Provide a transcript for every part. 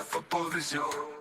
futbol vizyon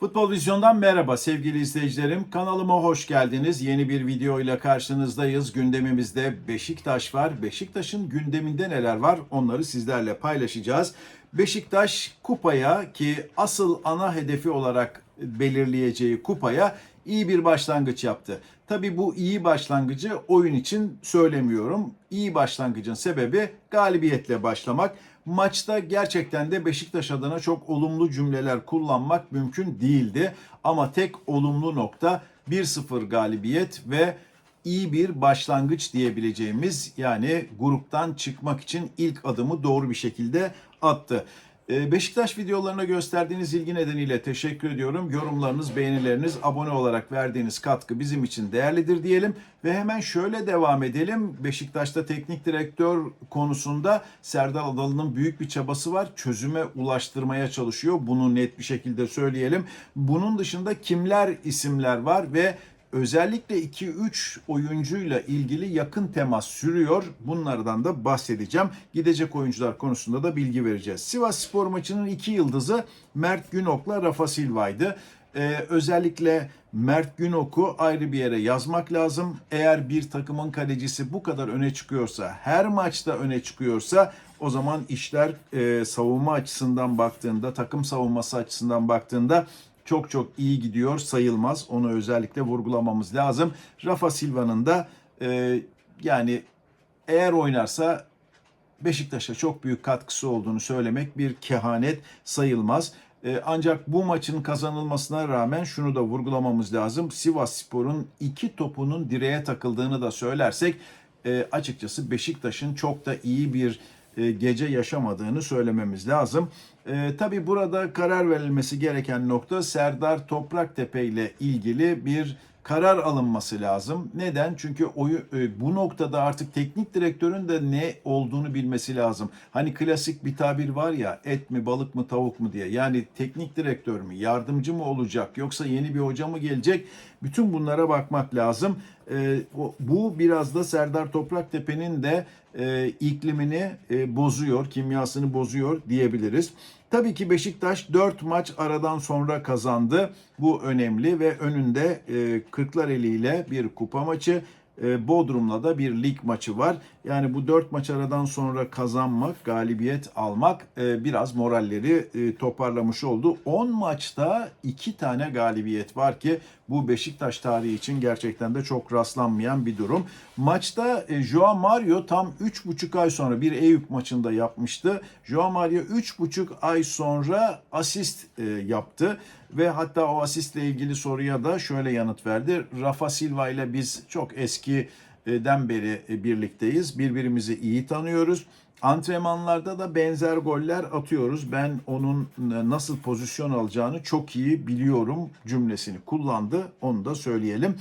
Futbol Vizyon'dan merhaba sevgili izleyicilerim. Kanalıma hoş geldiniz. Yeni bir video ile karşınızdayız. Gündemimizde Beşiktaş var. Beşiktaş'ın gündeminde neler var onları sizlerle paylaşacağız. Beşiktaş kupaya ki asıl ana hedefi olarak belirleyeceği kupaya iyi bir başlangıç yaptı. Tabi bu iyi başlangıcı oyun için söylemiyorum. İyi başlangıcın sebebi galibiyetle başlamak. Maçta gerçekten de Beşiktaş adına çok olumlu cümleler kullanmak mümkün değildi. Ama tek olumlu nokta 1-0 galibiyet ve iyi bir başlangıç diyebileceğimiz yani gruptan çıkmak için ilk adımı doğru bir şekilde attı. Ee, Beşiktaş videolarına gösterdiğiniz ilgi nedeniyle teşekkür ediyorum. Yorumlarınız, beğenileriniz, abone olarak verdiğiniz katkı bizim için değerlidir diyelim. Ve hemen şöyle devam edelim. Beşiktaş'ta teknik direktör konusunda Serdar Adalı'nın büyük bir çabası var. Çözüme ulaştırmaya çalışıyor. Bunu net bir şekilde söyleyelim. Bunun dışında kimler isimler var ve Özellikle 2-3 oyuncuyla ilgili yakın temas sürüyor. Bunlardan da bahsedeceğim. Gidecek oyuncular konusunda da bilgi vereceğiz. Sivas Spor maçının iki yıldızı Mert Günok'la Rafa Silva'ydı. Ee, özellikle Mert Günok'u ayrı bir yere yazmak lazım. Eğer bir takımın kalecisi bu kadar öne çıkıyorsa, her maçta öne çıkıyorsa o zaman işler e, savunma açısından baktığında, takım savunması açısından baktığında çok çok iyi gidiyor sayılmaz. Onu özellikle vurgulamamız lazım. Rafa Silva'nın da e, yani eğer oynarsa Beşiktaş'a çok büyük katkısı olduğunu söylemek bir kehanet sayılmaz. E, ancak bu maçın kazanılmasına rağmen şunu da vurgulamamız lazım. Sivas Spor'un iki topunun direğe takıldığını da söylersek e, açıkçası Beşiktaş'ın çok da iyi bir gece yaşamadığını söylememiz lazım. E, tabii burada karar verilmesi gereken nokta Serdar Topraktepe ile ilgili bir karar alınması lazım. Neden? Çünkü oyu, e, bu noktada artık teknik direktörün de ne olduğunu bilmesi lazım. Hani klasik bir tabir var ya et mi balık mı tavuk mu diye. Yani teknik direktör mü yardımcı mı olacak yoksa yeni bir hoca mı gelecek? Bütün bunlara bakmak lazım. E, bu biraz da Serdar Topraktepe'nin de e, iklimini e, bozuyor, kimyasını bozuyor diyebiliriz. Tabii ki Beşiktaş 4 maç aradan sonra kazandı. Bu önemli ve önünde e, Kırklareli ile bir kupa maçı, Bodrum'la da bir lig maçı var. Yani bu 4 maç aradan sonra kazanmak, galibiyet almak e, biraz moralleri e, toparlamış oldu. 10 maçta 2 tane galibiyet var ki bu Beşiktaş tarihi için gerçekten de çok rastlanmayan bir durum. Maçta e, Joao Mario tam 3,5 ay sonra bir Eyüp maçında yapmıştı. Joao Mario 3,5 ay sonra asist e, yaptı ve hatta o asistle ilgili soruya da şöyle yanıt verdi. Rafa Silva ile biz çok eskiden beri e, birlikteyiz. Birbirimizi iyi tanıyoruz. Antrenmanlarda da benzer goller atıyoruz. Ben onun e, nasıl pozisyon alacağını çok iyi biliyorum cümlesini kullandı. Onu da söyleyelim.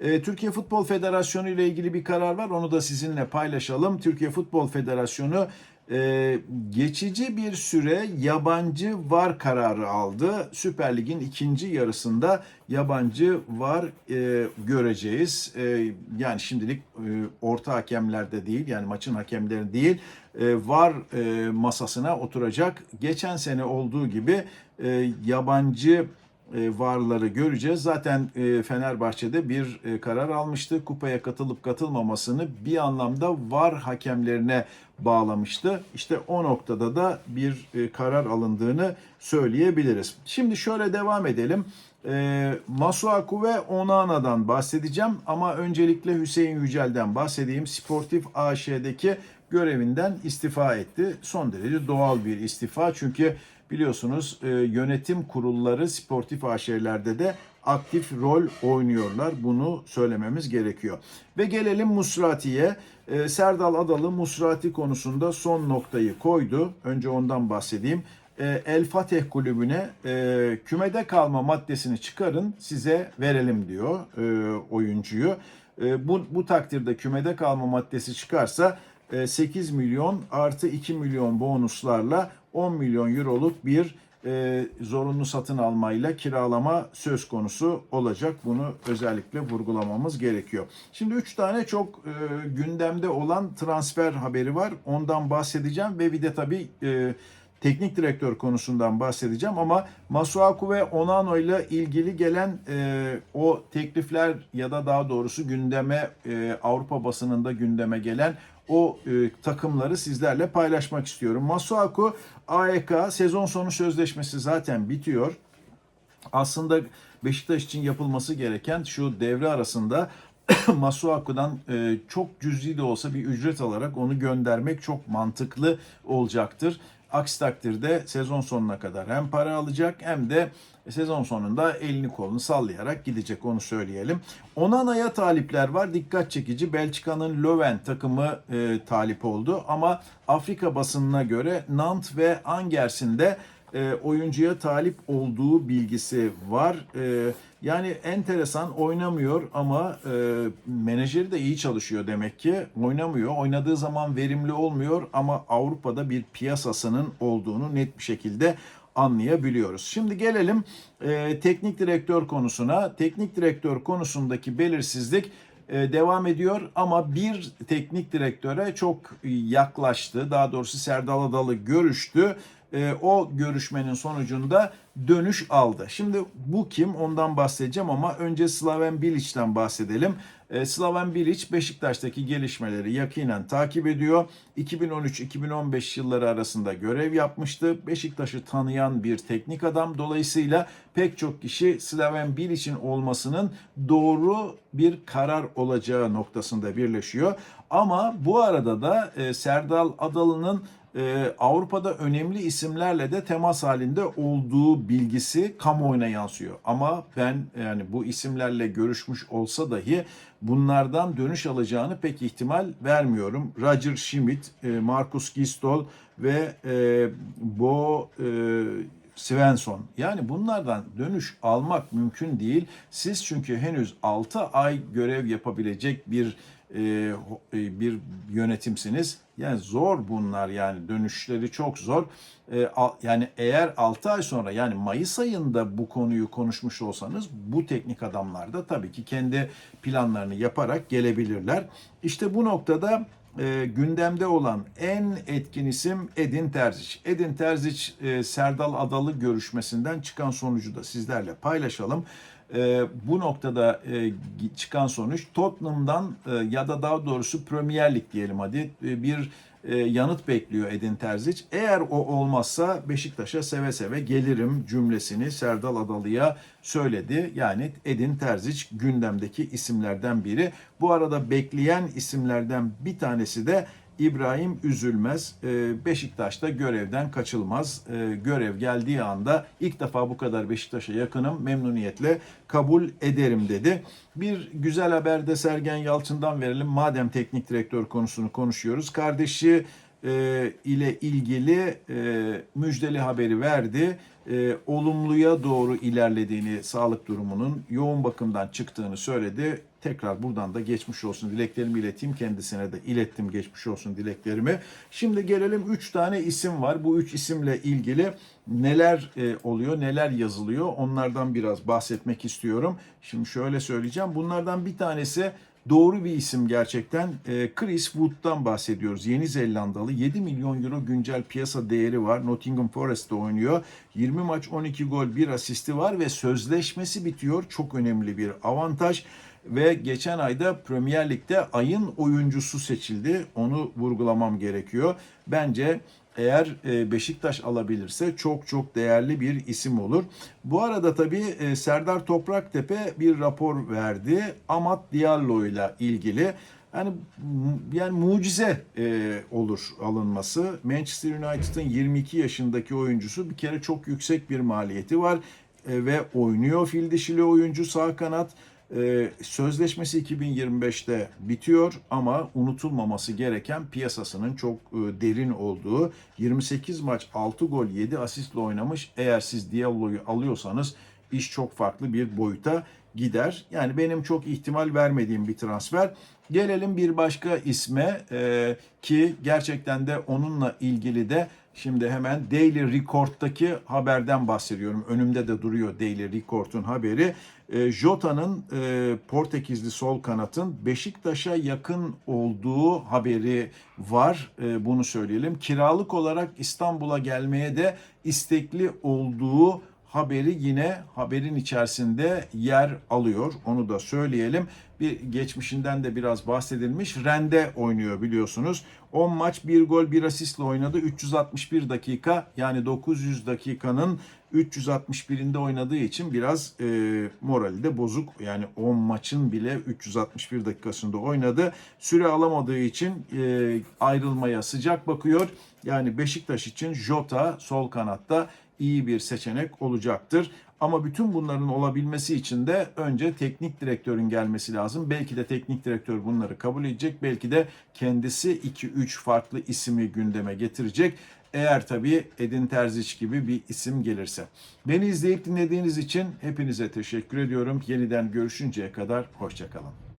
E, Türkiye Futbol Federasyonu ile ilgili bir karar var. Onu da sizinle paylaşalım. Türkiye Futbol Federasyonu e, geçici bir süre yabancı var kararı aldı. Süper Lig'in ikinci yarısında yabancı var e, göreceğiz. E, yani şimdilik e, orta hakemlerde değil yani maçın hakemleri değil e, var e, masasına oturacak. Geçen sene olduğu gibi e, yabancı varları göreceğiz. Zaten e, Fenerbahçe'de bir e, karar almıştı. Kupaya katılıp katılmamasını bir anlamda var hakemlerine bağlamıştı. İşte o noktada da bir e, karar alındığını söyleyebiliriz. Şimdi şöyle devam edelim. E, Masuaku ve Onana'dan bahsedeceğim ama öncelikle Hüseyin Yücel'den bahsedeyim. Sportif AŞ'deki görevinden istifa etti. Son derece doğal bir istifa çünkü biliyorsunuz e, yönetim kurulları sportif AŞ'lerde de aktif rol oynuyorlar. Bunu söylememiz gerekiyor. Ve gelelim Musrati'ye. E, Serdal Adalı Musrati konusunda son noktayı koydu. Önce ondan bahsedeyim. E, El Fateh kulübüne e, kümede kalma maddesini çıkarın size verelim diyor e, oyuncuyu. E, bu, bu takdirde kümede kalma maddesi çıkarsa e, 8 milyon artı 2 milyon bonuslarla 10 milyon euroluk bir e, zorunlu satın almayla kiralama söz konusu olacak. Bunu özellikle vurgulamamız gerekiyor. Şimdi 3 tane çok e, gündemde olan transfer haberi var. Ondan bahsedeceğim ve bir de tabii e, teknik direktör konusundan bahsedeceğim ama Masuaku ve Onano ile ilgili gelen e, o teklifler ya da daha doğrusu gündeme e, Avrupa basınında gündeme gelen o e, takımları sizlerle paylaşmak istiyorum. Masuaku AEK sezon sonu sözleşmesi zaten bitiyor. Aslında Beşiktaş için yapılması gereken şu devre arasında Masuaku'dan e, çok cüzi de olsa bir ücret alarak onu göndermek çok mantıklı olacaktır. Aksi takdirde sezon sonuna kadar hem para alacak hem de sezon sonunda elini kolunu sallayarak gidecek onu söyleyelim. Onana'ya talipler var. Dikkat çekici. Belçika'nın Löwen takımı e, talip oldu ama Afrika basınına göre Nantes ve Angers'in de e, oyuncuya talip olduğu bilgisi var. E, yani enteresan oynamıyor ama e, menajeri de iyi çalışıyor demek ki. Oynamıyor. Oynadığı zaman verimli olmuyor ama Avrupa'da bir piyasasının olduğunu net bir şekilde anlayabiliyoruz. Şimdi gelelim e, teknik direktör konusuna. Teknik direktör konusundaki belirsizlik e, devam ediyor ama bir teknik direktöre çok yaklaştı. Daha doğrusu Serdal Adalı görüştü. E, o görüşmenin sonucunda dönüş aldı. Şimdi bu kim ondan bahsedeceğim ama önce Slaven Bilic'ten bahsedelim. E, Slaven Bilic Beşiktaş'taki gelişmeleri yakinen takip ediyor. 2013-2015 yılları arasında görev yapmıştı. Beşiktaş'ı tanıyan bir teknik adam. Dolayısıyla pek çok kişi Slaven Bilic'in olmasının doğru bir karar olacağı noktasında birleşiyor. Ama bu arada da e, Serdal Adalı'nın e, Avrupa'da önemli isimlerle de temas halinde olduğu bilgisi kamuoyuna yansıyor. Ama ben yani bu isimlerle görüşmüş olsa dahi bunlardan dönüş alacağını pek ihtimal vermiyorum. Roger Schmidt, e, Markus Gistol ve e, Bo e, Svensson. Yani bunlardan dönüş almak mümkün değil. Siz çünkü henüz 6 ay görev yapabilecek bir e, bir yönetimsiniz. Yani zor bunlar yani dönüşleri çok zor. E, yani eğer 6 ay sonra yani Mayıs ayında bu konuyu konuşmuş olsanız bu teknik adamlar da tabii ki kendi planlarını yaparak gelebilirler. İşte bu noktada e, gündemde olan en etkin isim Edin Terzic. Edin Terzic e, Serdal Adalı görüşmesinden çıkan sonucu da sizlerle paylaşalım. E, bu noktada e, çıkan sonuç Tottenham'dan e, ya da daha doğrusu Premier Lig diyelim hadi e, bir e, yanıt bekliyor Edin Terzic. Eğer o olmazsa Beşiktaş'a seve seve gelirim cümlesini Serdal Adalı'ya söyledi. Yani Edin Terzic gündemdeki isimlerden biri. Bu arada bekleyen isimlerden bir tanesi de İbrahim Üzülmez e, Beşiktaş'ta görevden kaçılmaz. E, görev geldiği anda ilk defa bu kadar Beşiktaş'a yakınım memnuniyetle kabul ederim dedi. Bir güzel haber de Sergen Yalçın'dan verelim. Madem teknik direktör konusunu konuşuyoruz. Kardeşi e, ile ilgili müjdeli haberi verdi. Olumluya doğru ilerlediğini, sağlık durumunun yoğun bakımdan çıktığını söyledi tekrar buradan da geçmiş olsun dileklerimi ileteyim. Kendisine de ilettim geçmiş olsun dileklerimi. Şimdi gelelim 3 tane isim var. Bu 3 isimle ilgili neler e, oluyor, neler yazılıyor onlardan biraz bahsetmek istiyorum. Şimdi şöyle söyleyeceğim. Bunlardan bir tanesi doğru bir isim gerçekten. E, Chris Wood'dan bahsediyoruz. Yeni Zelandalı 7 milyon euro güncel piyasa değeri var. Nottingham Forest'te oynuyor. 20 maç 12 gol 1 asisti var ve sözleşmesi bitiyor. Çok önemli bir avantaj ve geçen ayda Premier Lig'de ayın oyuncusu seçildi. Onu vurgulamam gerekiyor. Bence eğer e, Beşiktaş alabilirse çok çok değerli bir isim olur. Bu arada tabii e, Serdar Topraktepe bir rapor verdi. Amat Diallo ile ilgili. Yani yani mucize e, olur alınması. Manchester United'ın 22 yaşındaki oyuncusu bir kere çok yüksek bir maliyeti var e, ve oynuyor fil dişili oyuncu sağ kanat. Ee, sözleşmesi 2025'te bitiyor ama unutulmaması gereken piyasasının çok e, derin olduğu 28 maç 6 gol 7 asistle oynamış. Eğer siz Diallo'yu alıyorsanız iş çok farklı bir boyuta gider. Yani benim çok ihtimal vermediğim bir transfer. Gelelim bir başka isme e, ki gerçekten de onunla ilgili de Şimdi hemen Daily Record'daki haberden bahsediyorum. Önümde de duruyor Daily Record'un haberi. E, Jota'nın e, Portekizli sol kanatın Beşiktaş'a yakın olduğu haberi var. E, bunu söyleyelim. Kiralık olarak İstanbul'a gelmeye de istekli olduğu haberi yine haberin içerisinde yer alıyor. Onu da söyleyelim. Bir geçmişinden de biraz bahsedilmiş. Rende oynuyor biliyorsunuz. 10 maç 1 gol 1 asistle oynadı. 361 dakika yani 900 dakikanın 361'inde oynadığı için biraz e, morali de bozuk. Yani 10 maçın bile 361 dakikasında oynadı. Süre alamadığı için e, ayrılmaya sıcak bakıyor. Yani Beşiktaş için Jota sol kanatta iyi bir seçenek olacaktır. Ama bütün bunların olabilmesi için de önce teknik direktörün gelmesi lazım. Belki de teknik direktör bunları kabul edecek. Belki de kendisi 2-3 farklı ismi gündeme getirecek. Eğer tabii Edin Terzic gibi bir isim gelirse. Beni izleyip dinlediğiniz için hepinize teşekkür ediyorum. Yeniden görüşünceye kadar hoşçakalın.